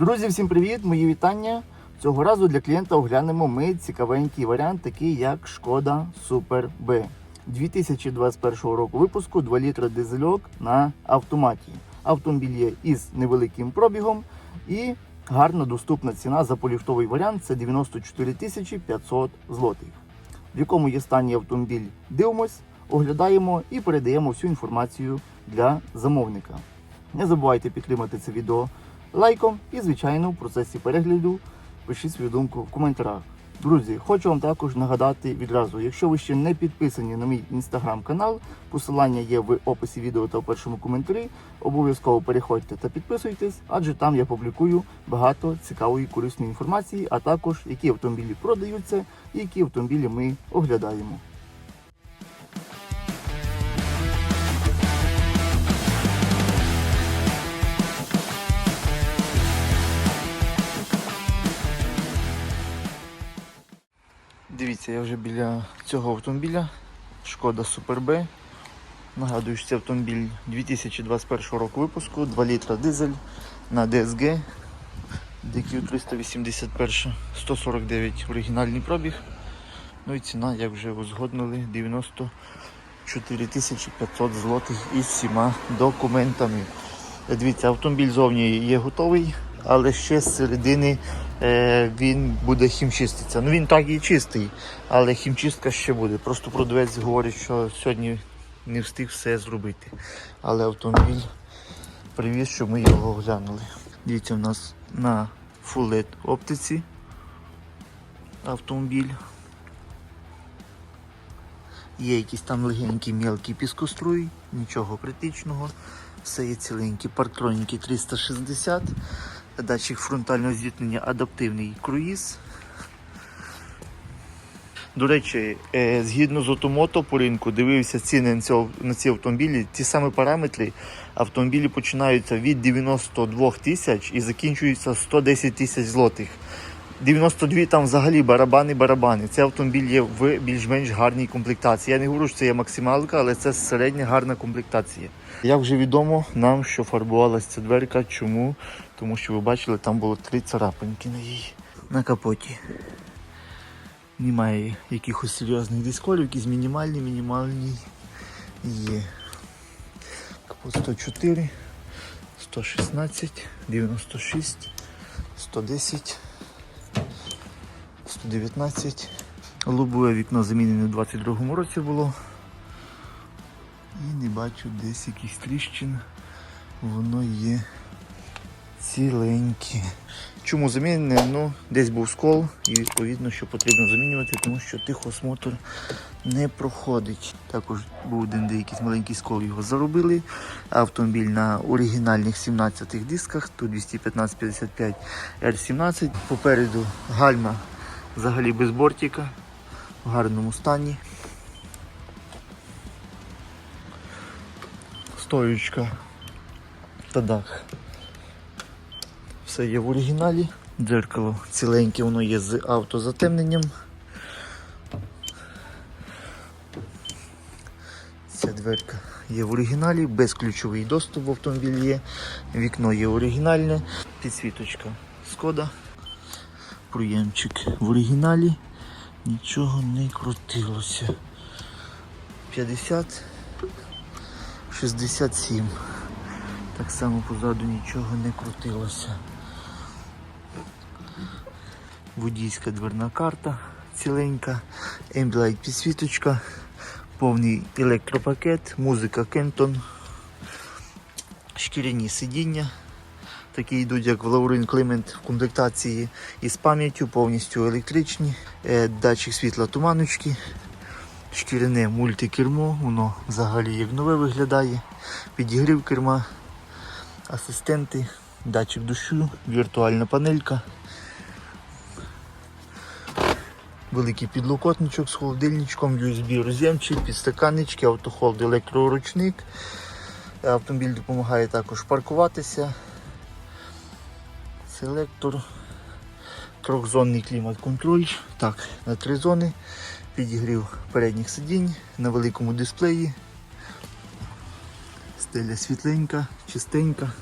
Друзі, всім привіт! Мої вітання. Цього разу для клієнта оглянемо ми цікавенький варіант, такий як Шкода Super B. 2021 року випуску 2 літра дизельок на автоматі. Автомобіль є із невеликим пробігом і гарна доступна ціна за поліфтовий варіант це 94 тисячі 500 злотих. В якому є стані автомобіль, дивимось, оглядаємо і передаємо всю інформацію для замовника. Не забувайте підтримати це відео лайком і, звичайно, в процесі перегляду пишіть свою думку в коментарях. Друзі, хочу вам також нагадати відразу, якщо ви ще не підписані на мій інстаграм-канал, посилання є в описі відео та в першому коментарі. Обов'язково переходьте та підписуйтесь, адже там я публікую багато цікавої корисної інформації, а також які автомобілі продаються і які автомобілі ми оглядаємо. Дивіться, я вже біля цього автомобіля. Шкода B. Нагадую, що це автомобіль 2021 року випуску, 2 літра дизель на DSG. DQ 381, 149 оригінальний пробіг. Ну і ціна, як вже узгоднили, 94 500 злотих із всіма документами. Дивіться, автомобіль зовні є готовий, але ще з середини він буде хімчиститися. Ну він так і чистий, але хімчистка ще буде. Просто продавець говорить, що сьогодні не встиг все зробити. Але автомобіль привіз, щоб ми його оглянули. Дивіться, у нас на LED оптиці автомобіль. Є якісь там легенькі мелкі піскоструї, нічого критичного. Все є ціленькі парктроніки 360, датчик фронтального зіткнення, адаптивний круїз. До речі, е, згідно з Отомото по ринку, дивився ціни на, ці автомобілі. Ті самі параметри автомобілі починаються від 92 тисяч і закінчуються 110 тисяч злотих. 92 там взагалі барабани-барабани. Цей автомобіль є в більш-менш гарній комплектації. Я не говорю, що це є максималка, але це середня гарна комплектація. Як вже відомо нам, що фарбувалася ця дверка. Чому? Тому що ви бачили, там було три царапинки на їй на капоті. Немає якихось серйозних дисколів, якісь мінімальні, мінімальні є. Капот 104, 116, 96, 110. 119. Лобове вікно замінене у 22-му році було. І не бачу десь якихось тріщин. Воно є ціленьке. Чому замінене? Ну, десь був скол і відповідно, що потрібно замінювати, тому що тихосмотр не проходить. Також був один деякий маленький скол, його заробили. Автомобіль на оригінальних 17 дисках, тут 215-55 R17. Попереду гальма взагалі без бортика, в гарному стані. Стоючка та дах. Все є в оригіналі. Дзеркало ціленьке, воно є з автозатемненням. Ця дверка є в оригіналі, безключовий доступ в автомобілі є. Вікно є оригінальне, підсвіточка Скода. Проємчик в оригіналі. Нічого не крутилося. 50, 67. Так само позаду нічого не крутилося. Водійська дверна карта ціленька, емблайт підсвіточка, повний електропакет, музика Кентон, шкіряні сидіння. Такі йдуть, як в Лаурин Климент в комплектації із пам'яттю, повністю електричні, Е, датчик світла туманочки, шкіряне мультикермо, воно взагалі як нове виглядає, підігрів керма, асистенти, датчик дощу, віртуальна панелька. Великий підлокотничок з холодильничком, USB роз'ємчик, підстаканнички, автохолд, електроручник. Автомобіль допомагає також паркуватися селектор, трьохзонний клімат-контроль. Так, на три зони, підігрів передніх сидінь на великому дисплеї. Стеля світленька, чистенька.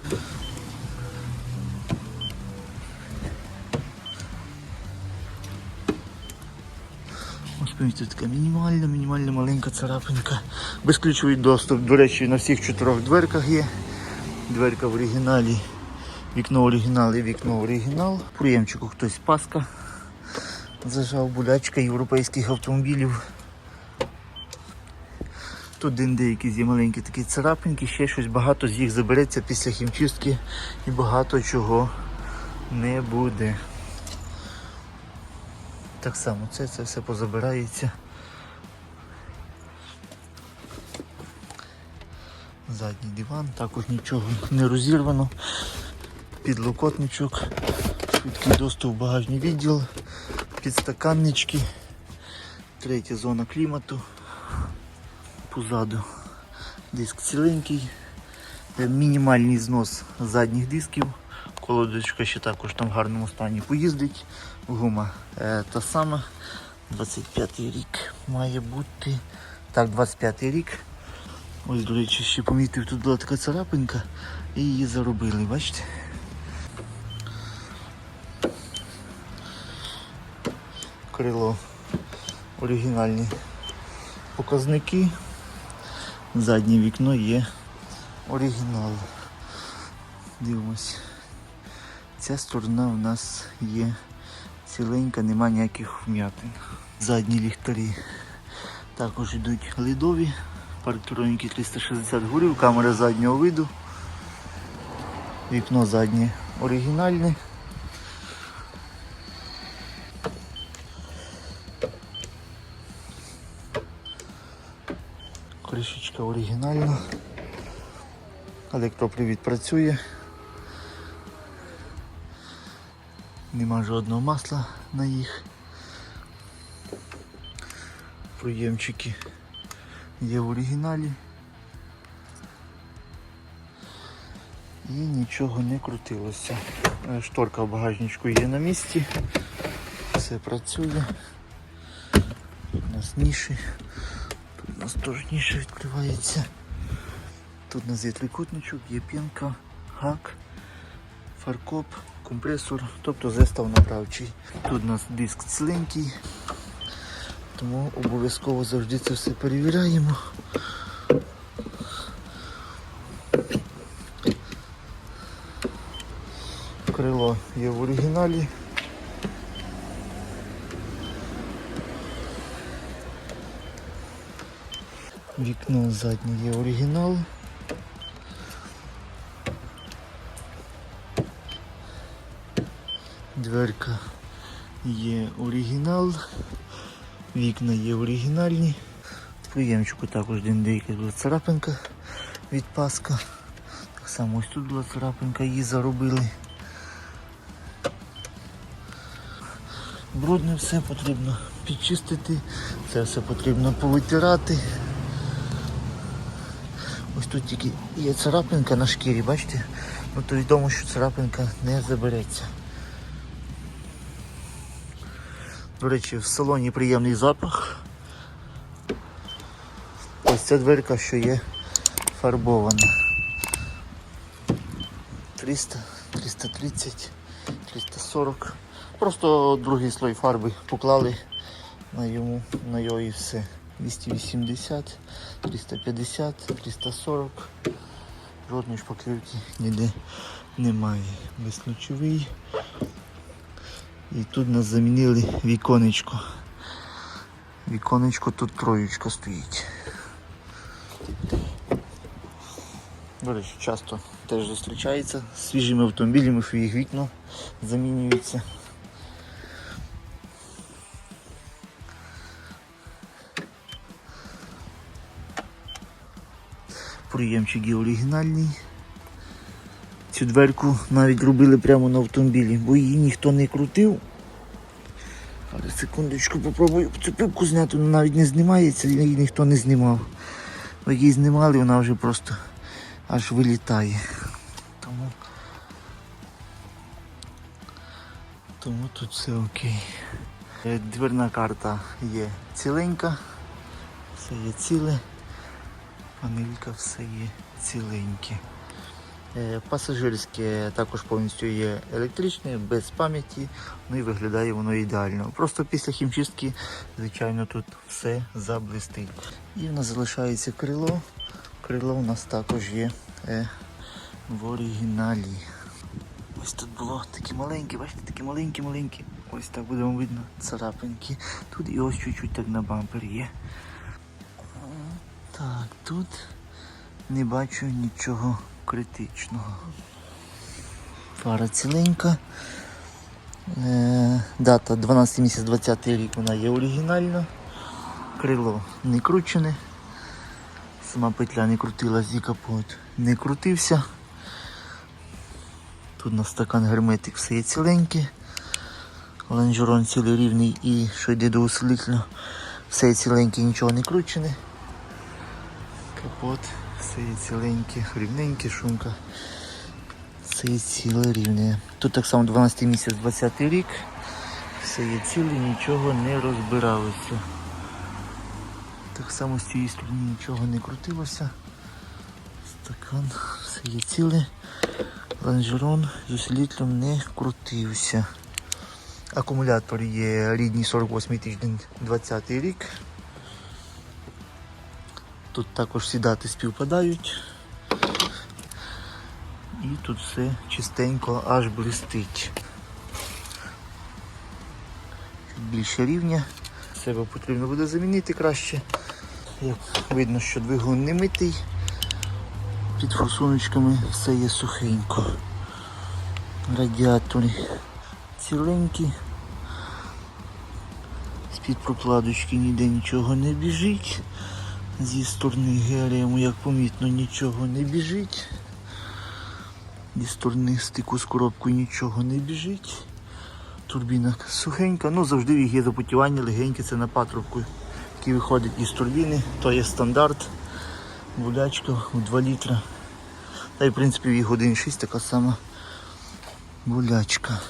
Ось така мінімальна, мінімальна маленька царапинка. Безключовий доступ, до речі, на всіх чотирьох дверках є. Дверка в оригіналі вікно оригінал і вікно оригінал. Приємчику хтось паска. Зажав булячка європейських автомобілів. Тут де якісь є маленькі такі царапинки, ще щось, багато з їх забереться після хімчистки і багато чого не буде. Так само це, це все позабирається. Задній диван, також нічого не розірвано. Підлокотничок, швидкий доступ в багажний відділ, підстаканнички, третя зона клімату. Позаду диск ціленький, Е, мінімальний знос задніх дисків. Колодочка ще також там в гарному стані поїздить. Гума е, та сама. 25 рік має бути. Так, 25 рік. Ось, до речі, ще помітив, тут була така царапинка і її заробили, бачите? Крило оригінальні показники. Заднє вікно є оригінал. Дивимось. Ця сторона у нас є ціленька, нема ніяких вм'ятин. Задні ліхтарі також йдуть ледові. Парктроніки 360 горів, камера заднього виду. Вікно заднє оригінальне. Кришечка оригінальна. Електропривід працює. Нема жодного масла на їх. Проємчики є в оригіналі. І нічого не крутилося. Е, Шторка в багажничку є на місці. Все працює. Тут у нас ніші. Ніша відкривається. Тут у нас є трикутничок, є пінка, гак, фаркоп, компресор, тобто зестав направчий. Тут у нас диск ціленький, тому обов'язково завжди це все перевіряємо. Крило є в оригіналі. Вікно заднє є оригінал. Дверка є оригінал, вікна є оригінальні. В приємчику також деяка була царапинка від паска. Так само ось тут була царапинка, її заробили. Брудне все потрібно підчистити, це все потрібно повитирати. Ось тут тільки є царапинка на шкірі, бачите? Ну то відомо, що царапинка не забереться. До речі, в салоні приємний запах. Ось ця дверка, що є фарбована. 300, 330, 340. Просто другий слой фарби поклали на йому, на його і все. 280, 350, 340. Жодної шпаклівки ніде немає. Безключовий. І тут нас замінили віконечко. Віконечко тут троєчка стоїть. Речі, часто теж зустрічається свіжими автомобілями, їх вікна замінюються. Приємчик є оригінальний. Цю дверку навіть робили прямо на автомобілі, бо її ніхто не крутив. Але секундочку попробую цю пипку зняти, вона навіть не знімається, її ніхто не знімав. Бо її знімали, вона вже просто аж вилітає. Тому, тому тут все окей. Дверна карта є ціленька, все є ціле, панелька все є ціленьке. Пасажирське також повністю є електричне, без пам'яті, ну і виглядає воно ідеально. Просто після хімчистки, звичайно, тут все заблистить. І в нас залишається крило. Крило у нас також є е, в оригіналі. Ось тут було такі маленькі, бачите, такі маленькі-маленькі. Ось так буде видно царапинки. Тут і ось чуть-чуть так на бампер є. Так, тут не бачу нічого критичного. Фара ціленька. Е, дата 12 місяць 20 рік вона є оригінальна. Крило не кручене. Сама петля не крутилась і капот не крутився. Тут на стакан герметик все є ціленьке. Лонжерон цілий рівний і що йде до усилителя. Все є ціленьке, нічого не кручене. Капот, все є ціленьке, рівненьке, шумка. Все є ціле рівне. Тут так само 12 місяць 20 рік. Все є ціле, нічого не розбиралося. Так само з цієї сторони нічого не крутилося. Стакан, все є ціле. Лонжерон з усилителем не крутився. Акумулятор є рідний 48 тиждень 20 рік. Тут також всі дати співпадають. І тут все чистенько аж блистить. Більше рівня. Себе потрібно буде замінити краще. Як видно, що двигун не митий. Під форсуночками все є сухенько. Радіатори ціленькі. З-під прокладочки ніде нічого не біжить. Зі сторони гелієму, як помітно, нічого не біжить. Зі сторони стику з коробкою нічого не біжить. Турбіна сухенька, ну завжди в є запотівання легеньке, це на патрубку, який виходить із турбіни, то є стандарт. Булячка у 2 літра. Та й в принципі в їх 1,6 така сама булячка.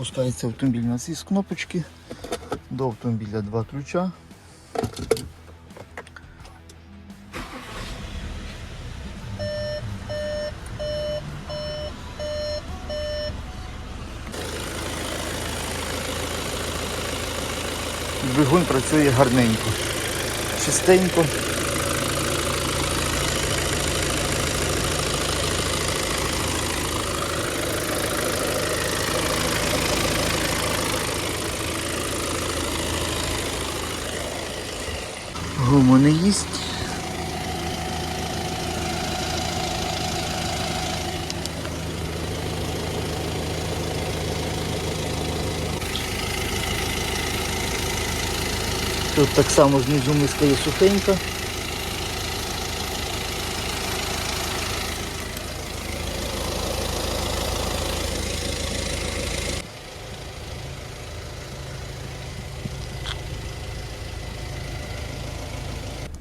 Запускається автомобіль у нас із кнопочки. До автомобіля два ключа. Двигун працює гарненько, чистенько. Тут так само знизу миска є сухенька.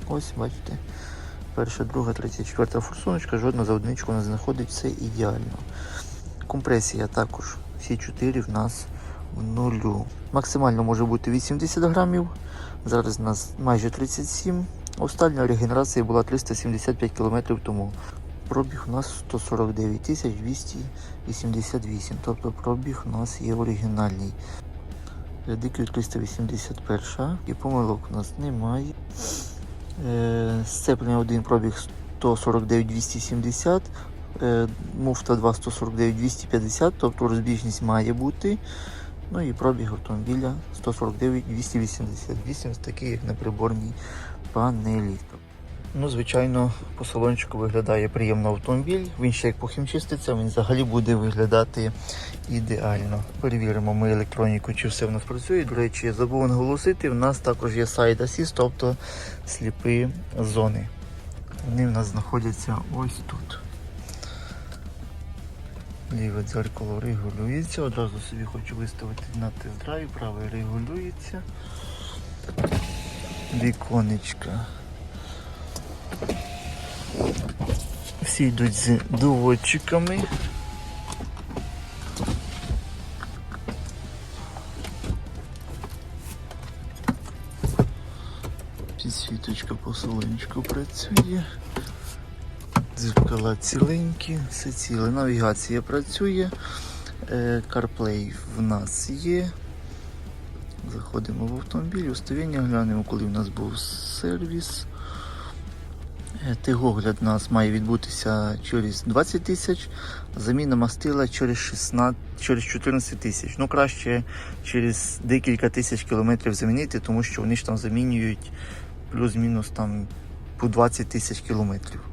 Ось, бачите, перша, друга, третя, четверта форсуночка, жодна за одиничку нас знаходить, все ідеально. Компресія також, всі чотири в нас в нулю. Максимально може бути 80 грамів. Зараз у нас майже 37. Остання регенерація була 375 км тому. Пробіг у нас 149 288. Тобто пробіг у нас є оригінальний. Радиків 381 і помилок у нас немає. Е, Сцеплення 1 пробіг 149 270. Е, Муфта 2 149 250, тобто розбіжність має бути. Ну і пробіг автомобіля 149 288, такий як на приборній панелі. Ну, звичайно, по салончику виглядає приємно автомобіль. Він ще як похімчиститься, він взагалі буде виглядати ідеально. Перевіримо ми електроніку, чи все в нас працює. До речі, я забув наголосити, в нас також є Side Assist, тобто сліпі зони. Вони в нас знаходяться ось тут. Ліве дзеркало регулюється, одразу собі хочу виставити на тест-драйв, праве регулюється. Віконечка. Всі йдуть з доводчиками. Підсвіточка по салончику працює. Дзеркала ціленькі, все ціле. Навігація працює. Е, CarPlay в нас є. Заходимо в автомобіль, уставління глянемо, коли в нас був сервіс. Е, Тигогляд у нас має відбутися через 20 тисяч, заміна мастила через 16, через 14 тисяч. Ну краще через декілька тисяч кілометрів замінити, тому що вони ж там замінюють плюс-мінус там по 20 тисяч кілометрів.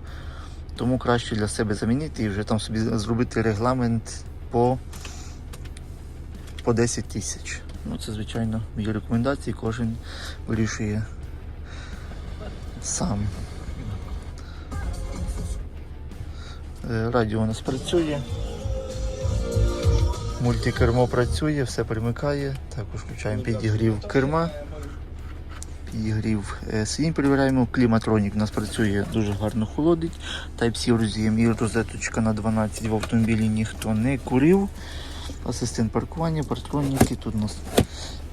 Тому краще для себе замінити і вже там собі зробити регламент по, по 10 тисяч. Ну це звичайно мої рекомендації, кожен вирішує сам. Е, Радіо у нас працює. Мультикермо працює, все примикає. Також включаємо підігрів керма. Підігрів е, сидінь перевіряємо. Кліматронік у нас працює дуже гарно холодить. Type-C роз'єм і розеточка на 12 в автомобілі ніхто не курив. Асистент паркування, партроніки. Тут у нас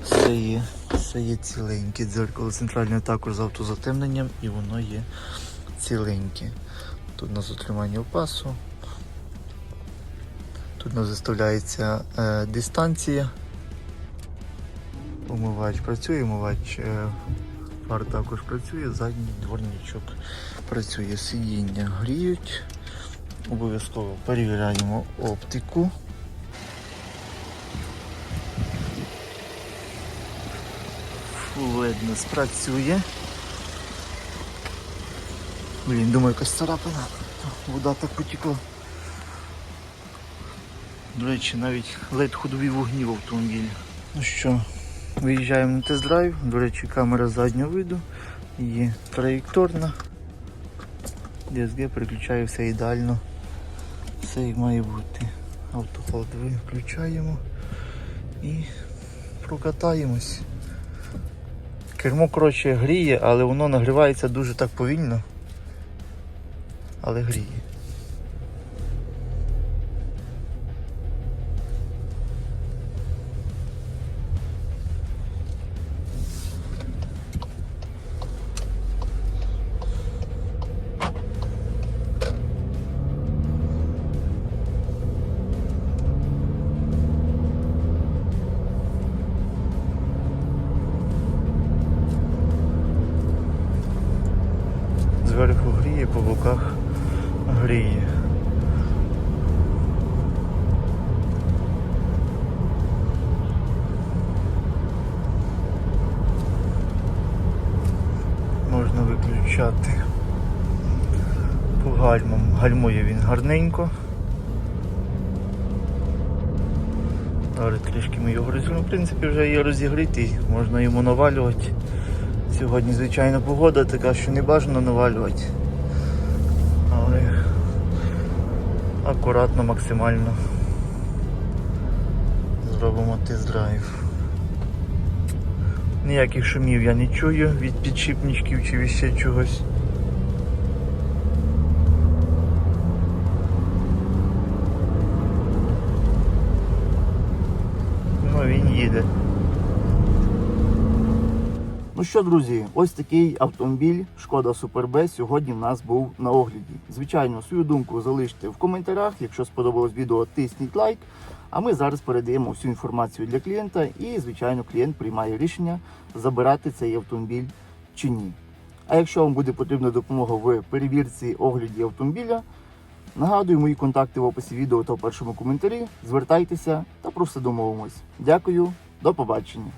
все є, все є ціленьке. Дзеркало центральне також з автозатемненням і воно є ціленьке. Тут у нас отримання опасу. Тут у нас заставляється е, дистанція. Умивач працює, умивач е, фар також працює, задній дворничок працює, сидіння гріють. Обов'язково перевіряємо оптику. Фулед у нас працює. Блін, думаю, якась царапина. Вода так потекла. До речі, навіть ледь ходові вогні в автомобілі. Ну що, виїжджаємо на тест-драйв. До речі, камера заднього виду. Є траєкторна. DSG переключає все ідеально. Все як має бути. Автохолд виключаємо і прокатаємось. Кермо, коротше, гріє, але воно нагрівається дуже так повільно. Але гріє. Виключати по гальмам. Гальмує він гарненько. Зараз трішки ми його розігріли. В принципі, вже є розігрітий, можна йому навалювати. Сьогодні, звичайно, погода така, що не бажано навалювати. Але акуратно, максимально зробимо тест-драйв. Ніяких шумів я не чую від підшипничків чи від ще чогось. Ну він їде. Ну що, друзі, ось такий автомобіль Шкода Супер Б сьогодні в нас був на огляді. Звичайно, свою думку залиште в коментарях. Якщо сподобалось відео, тисніть лайк. А ми зараз передаємо всю інформацію для клієнта, і, звичайно, клієнт приймає рішення забирати цей автомобіль чи ні. А якщо вам буде потрібна допомога в перевірці огляді автомобіля, нагадую мої контакти в описі відео та в першому коментарі. Звертайтеся та просто домовимось. Дякую, до побачення.